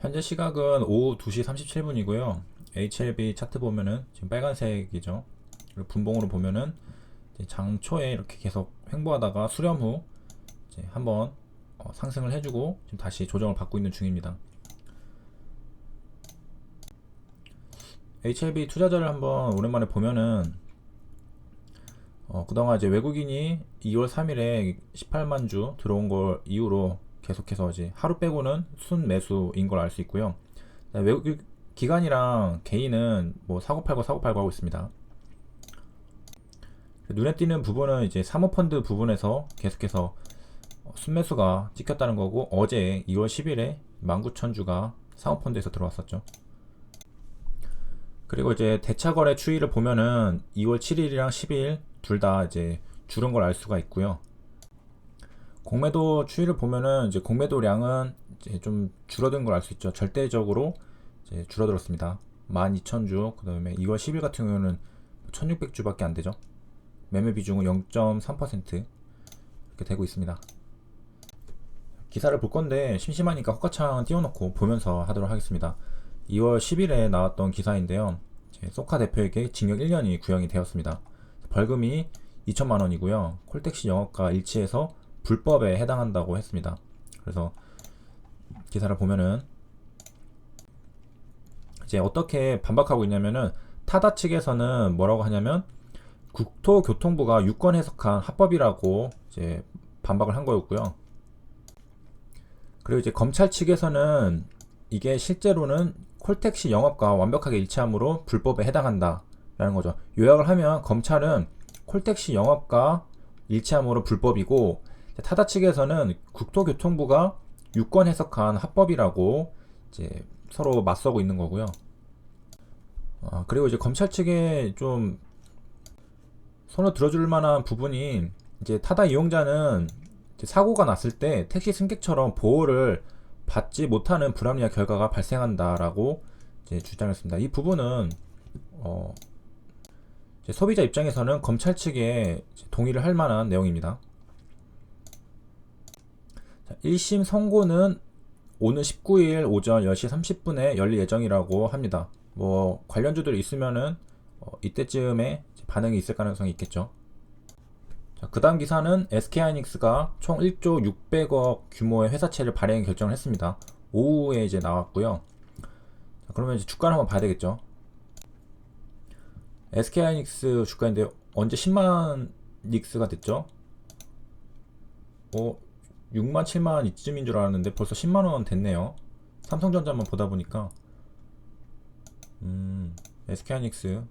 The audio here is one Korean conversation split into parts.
현재 시각은 오후 2시 37분이고요. HLB 차트 보면은 지금 빨간색이죠. 분봉으로 보면은 이제 장 초에 이렇게 계속 횡보하다가 수렴 후 한번 어, 상승을 해주고 지금 다시 조정을 받고 있는 중입니다. HLB 투자자를 한번 오랜만에 보면은 어, 그동안 이제 외국인이 2월 3일에 18만 주 들어온 걸 이후로 계속해서 이제 하루 빼고는 순 매수인 걸 알 수 있고요. 외국 기관이랑 개인은 뭐 사고 팔고 사고 팔고 하고 있습니다. 눈에 띄는 부분은 이제 사모펀드 부분에서 계속해서 순매수가 찍혔다는 거고 어제 2월 10일에 19,000주가 사모펀드에서 들어왔었죠. 그리고 이제 대차거래 추이를 보면은 2월 7일이랑 10일 둘 다 이제 줄은 걸 알 수가 있고요. 공매도 추이를 보면은 이제 공매도량은 이제 좀 줄어든 걸 알 수 있죠. 절대적으로 이제 줄어들었습니다. 12,000주, 그 다음에 2월 10일 같은 경우는 1,600주밖에 안 되죠. 매매 비중은 0.3% 이렇게 되고 있습니다. 기사를 볼 건데 심심하니까 호가창 띄워놓고 보면서 하도록 하겠습니다. 2월 10일에 나왔던 기사인데요. 소카 대표에게 징역 1년이 구형이 되었습니다. 벌금이 2천만 원이고요. 콜택시 영업과 일치해서 불법에 해당한다고 했습니다. 그래서 기사를 보면은 이제 어떻게 반박하고 있냐면은 타다 측에서는 뭐라고 하냐면 국토교통부가 유권 해석한 합법이라고 이제 반박을 한 거였고요. 그리고 이제 검찰 측에서는 이게 실제로는 콜택시 영업과 완벽하게 일치하므로 불법에 해당한다라는 거죠. 요약을 하면 검찰은 콜택시 영업과 일치하므로 불법이고 타다 측에서는 국토교통부가 유권 해석한 합법이라고 이제 서로 맞서고 있는 거고요. 아, 그리고 이제 검찰 측에 좀 손을 들어줄 만한 부분이 이제 타다 이용자는 이제 사고가 났을 때 택시 승객처럼 보호를 받지 못하는 불합리한 결과가 발생한다라고 주장했습니다. 이 부분은 어, 소비자 입장에서는 검찰 측에 동의를 할 만한 내용입니다. 1심 선고는 오는 19일 오전 10시 30분에 열릴 예정이라고 합니다. 뭐 관련주들이 있으면은 어, 이때쯤에 반응이 있을 가능성이 있겠죠. 그 다음 기사는 SK하이닉스가 총 1조 600억 규모의 회사채를 발행 결정을 했습니다. 오후에 이제 나왔고요. 자, 그러면 이제 주가를 한번 봐야 되겠죠. SK하이닉스 주가인데 언제 10만 닉스가 됐죠? 어, 6만 7만 이쯤인 줄 알았는데 벌써 10만 원 됐네요. 삼성전자만 보다 보니까 음, SK하이닉스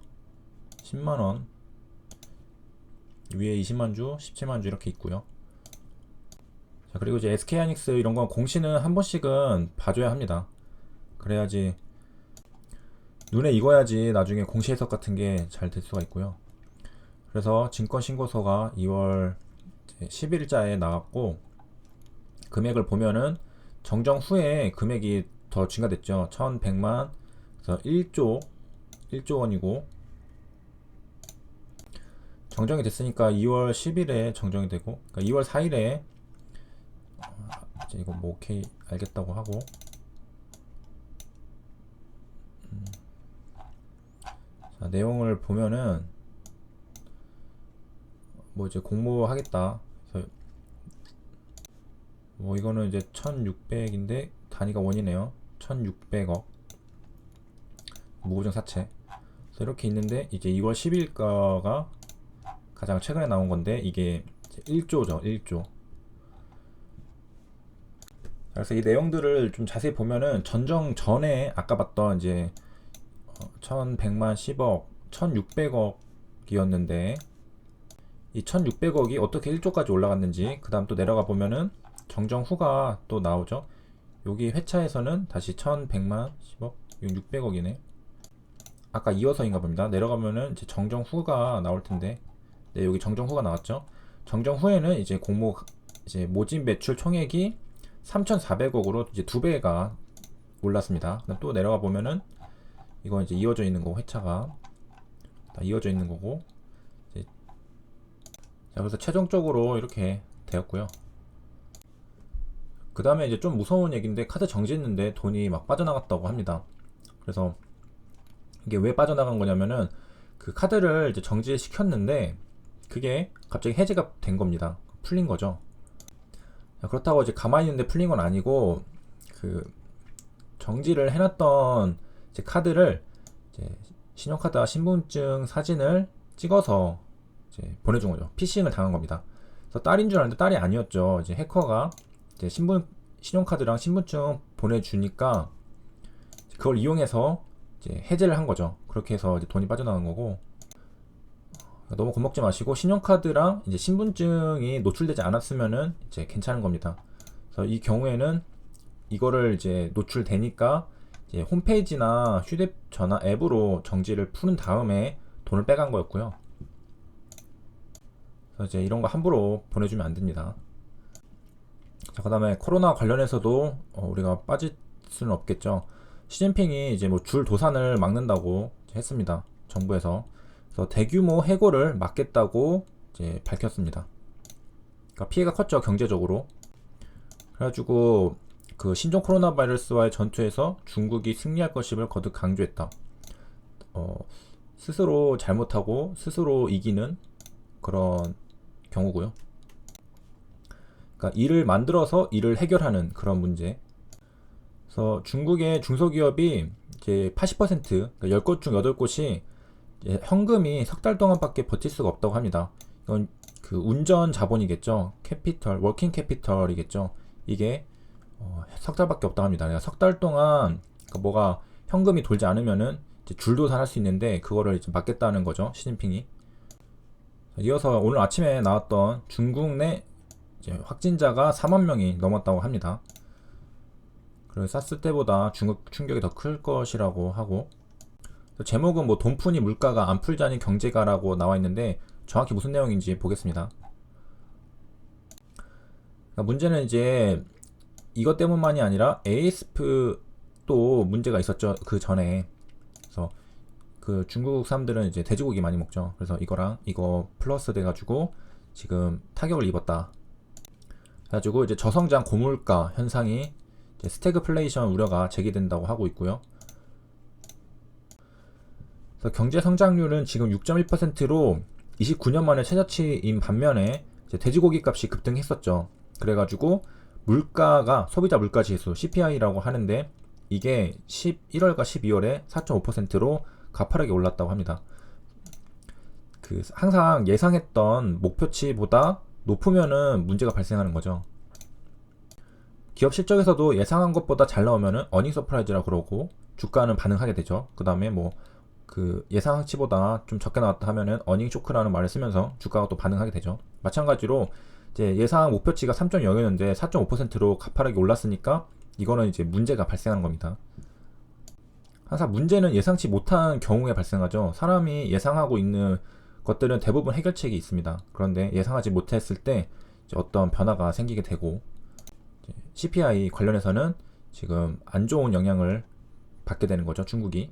10만 원 위에 20만 주, 17만 주 이렇게 있고요. 자, 그리고 이제 SK하이닉스 이런 건 공시는 한 번씩은 봐줘야 합니다. 그래야지 눈에 익어야지 나중에 공시 해석 같은 게 잘 될 수가 있고요. 그래서 증권 신고서가 2월 10일자에 나왔고 금액을 보면은 정정 후에 금액이 더 증가됐죠. 1100만 그래서 1조 1조 원이고 정정이 됐으니까 2월 10일에 정정이 되고 그러니까 2월 4일에 어, 이제 이거 뭐 오케이 알겠다고 하고 음. 자, 내용을 보면은 뭐 이제 공모하겠다 그래서 뭐 이거는 이제 1600인데 단위가 원이네요. 1600억. 무고정 사채. 그래서 이렇게 있는데 이제 2월 10일 거가 가장 최근에 나온 건데 이게 1조죠 1조. 그래서 이 내용들을 좀 자세히 보면은 전정 전에 아까 봤던 이제 1100만 10억 1600억이었는데 이 1600억이 어떻게 1조까지 올라갔는지 그 다음 또 내려가 보면은 정정 후가 또 나오죠 여기 회차에서는 다시 1100만 10억 600억이네 아까 이어서인가 봅니다 내려가면은 이제 정정 후가 나올 텐데 네, 여기 정정 후가 나왔죠. 정정 후에는 이제 공모 이제 모집 매출 총액이 3,400억으로 이제 두 배가 올랐습니다. 또 내려가 보면은 이건 이제 이어져 있는 거고 회차가 다 이어져 있는 거고 자 그래서 최종적으로 이렇게 되었고요. 그 다음에 이제 좀 무서운 얘기인데 카드 정지했는데 돈이 막 빠져나갔다고 합니다. 그래서 이게 왜 빠져나간 거냐면은 그 카드를 이제 정지시켰는데 그게 갑자기 해제가 된 겁니다. 풀린 거죠. 그렇다고 이제 가만히 있는데 풀린 건 아니고 그 정지를 해놨던 이제 카드를 이제 신용카드와 신분증 사진을 찍어서 이제 보내준 거죠. 피싱을 당한 겁니다. 그래서 딸인 줄 알았는데 딸이 아니었죠. 이제 해커가 이제 신분 신용카드랑 신분증 보내주니까 그걸 이용해서 이제 해제를 한 거죠. 그렇게 해서 이제 돈이 빠져나간 거고 너무 겁먹지 마시고 신용카드랑 이제 신분증이 노출되지 않았으면은 이제 괜찮은 겁니다. 그래서 이 경우에는 이거를 이제 노출되니까 이제 홈페이지나 휴대전화 앱으로 정지를 푸는 다음에 돈을 빼간 거였고요. 그래서 이제 이런 거 함부로 보내주면 안 됩니다. 자, 그 다음에 코로나 관련해서도 어, 우리가 빠질 수는 없겠죠. 시진핑이 이제 뭐 줄 도산을 막는다고 했습니다. 정부에서. 그래서 대규모 해고를 막겠다고 이제 밝혔습니다. 그러니까 피해가 컸죠, 경제적으로. 그래가지고 그 신종 코로나 바이러스와의 전투에서 중국이 승리할 것임을 거듭 강조했다. 어, 스스로 잘못하고 스스로 이기는 그런 경우고요. 그러니까 일을 만들어서 일을 해결하는 그런 문제. 그래서 중국의 중소기업이 이제 80% 그러니까 10곳 중 8곳이 현금이 석 달 동안밖에 버틸 수가 없다고 합니다. 이건 그 운전 자본이겠죠. 캐피털, 워킹 캐피털이겠죠. 이게 어, 석 달밖에 없다고 합니다. 그러니까 석달 동안 그러니까 뭐가 현금이 돌지 않으면은 줄도산할 수 있는데 그거를 이제 막겠다는 거죠. 시진핑이. 이어서 오늘 아침에 나왔던 중국 내 확진자가 4만 명이 넘었다고 합니다. 그리고 사스 때보다 중국 충격이 더 클 것이라고 하고 제목은 뭐 돈푼이 물가가 안 풀자니 경제가라고 나와 있는데 정확히 무슨 내용인지 보겠습니다. 그러니까 문제는 이제 이것 때문만이 아니라 ASF도 문제가 있었죠. 그 전에. 그래서 그 중국 사람들은 이제 돼지고기 많이 먹죠. 그래서 이거랑 이거 플러스 돼가지고 지금 타격을 입었다. 그래가지고 이제 저성장 고물가 현상이 스태그플레이션 우려가 제기된다고 하고 있고요. 그래서 경제 성장률은 지금 6.1%로 29년 만에 최저치인 반면에 돼지고기 값이 급등했었죠. 그래가지고 물가가 소비자 물가 지수 CPI라고 하는데 이게 11월과 12월에 4.5%로 가파르게 올랐다고 합니다. 그 항상 예상했던 목표치보다 높으면은 문제가 발생하는 거죠. 기업 실적에서도 예상한 것보다 잘 나오면은 어닝 서프라이즈라 그러고 주가는 반응하게 되죠. 그 다음에 뭐 그 예상치보다 좀 적게 나왔다 하면은 어닝 쇼크라는 말을 쓰면서 주가가 또 반응하게 되죠. 마찬가지로 이제 예상 목표치가 3.0이었는데 4.5%로 가파르게 올랐으니까 이거는 이제 문제가 발생하는 겁니다. 항상 문제는 예상치 못한 경우에 발생하죠. 사람이 예상하고 있는 것들은 대부분 해결책이 있습니다. 그런데 예상하지 못했을 때 어떤 변화가 생기게 되고 CPI 관련해서는 지금 안 좋은 영향을 받게 되는 거죠. 중국이.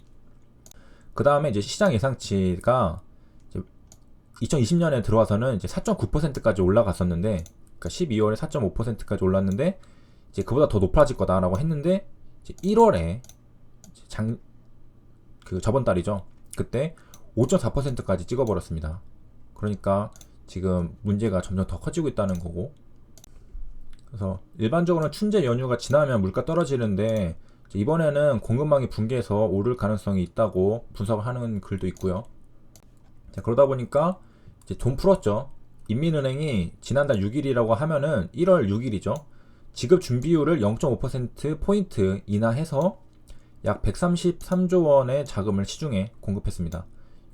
그 다음에 이제 시장 예상치가 2020년에 들어와서는 이제 4.9%까지 올라갔었는데, 그러니까 12월에 4.5%까지 올랐는데, 이제 그보다 더 높아질 거다라고 했는데, 이제 1월에 장, 그 저번 달이죠. 그때 5.4%까지 찍어버렸습니다. 그러니까 지금 문제가 점점 더 커지고 있다는 거고, 그래서 일반적으로는 춘제 연휴가 지나면 물가 떨어지는데, 이번에는 공급망이 붕괴해서 오를 가능성이 있다고 분석을 하는 글도 있고요. 자, 그러다 보니까 이제 돈 풀었죠. 인민은행이 지난달 6일이라고 하면은 1월 6일이죠. 지급 준비율을 0.5% 포인트 인하해서 약 133조 원의 자금을 시중에 공급했습니다.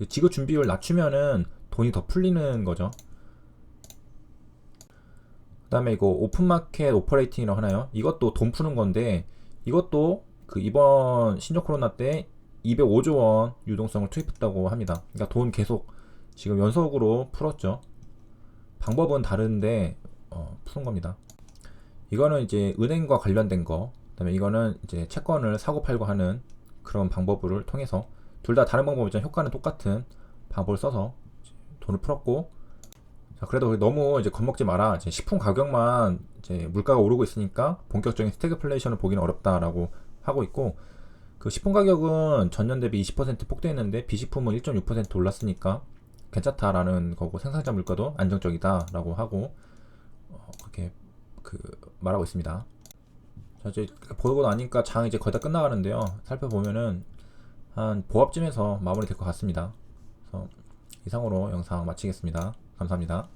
지급 준비율 낮추면은 돈이 더 풀리는 거죠. 그 다음에 이거 오픈마켓 오퍼레이팅이라고 하나요? 이것도 돈 푸는 건데 이것도 그 이번 신종 코로나 때 205조 원 유동성을 투입했다고 합니다. 그러니까 돈 계속 지금 연속으로 풀었죠. 방법은 다른데 어, 푸는 겁니다. 이거는 이제 은행과 관련된 거, 그다음에 이거는 이제 채권을 사고 팔고 하는 그런 방법을 통해서 둘 다 다른 방법이지만 효과는 똑같은 방법을 써서 돈을 풀었고 자, 그래도 너무 이제 겁먹지 마라. 이제 식품 가격만 이제 물가가 오르고 있으니까 본격적인 스태그플레이션을 보기는 어렵다라고 하고 있고 그 식품 가격은 전년 대비 20% 폭등했는데 비식품은 1.6% 올랐으니까 괜찮다라는 거고 생산자 물가도 안정적이다라고 하고 어, 그렇게 그 말하고 있습니다. 자 이제 보고 나니까 장 이제 거의 다 끝나가는데요. 살펴보면은 한 보합쯤에서 마무리 될 것 같습니다. 이상으로 영상 마치겠습니다. 감사합니다.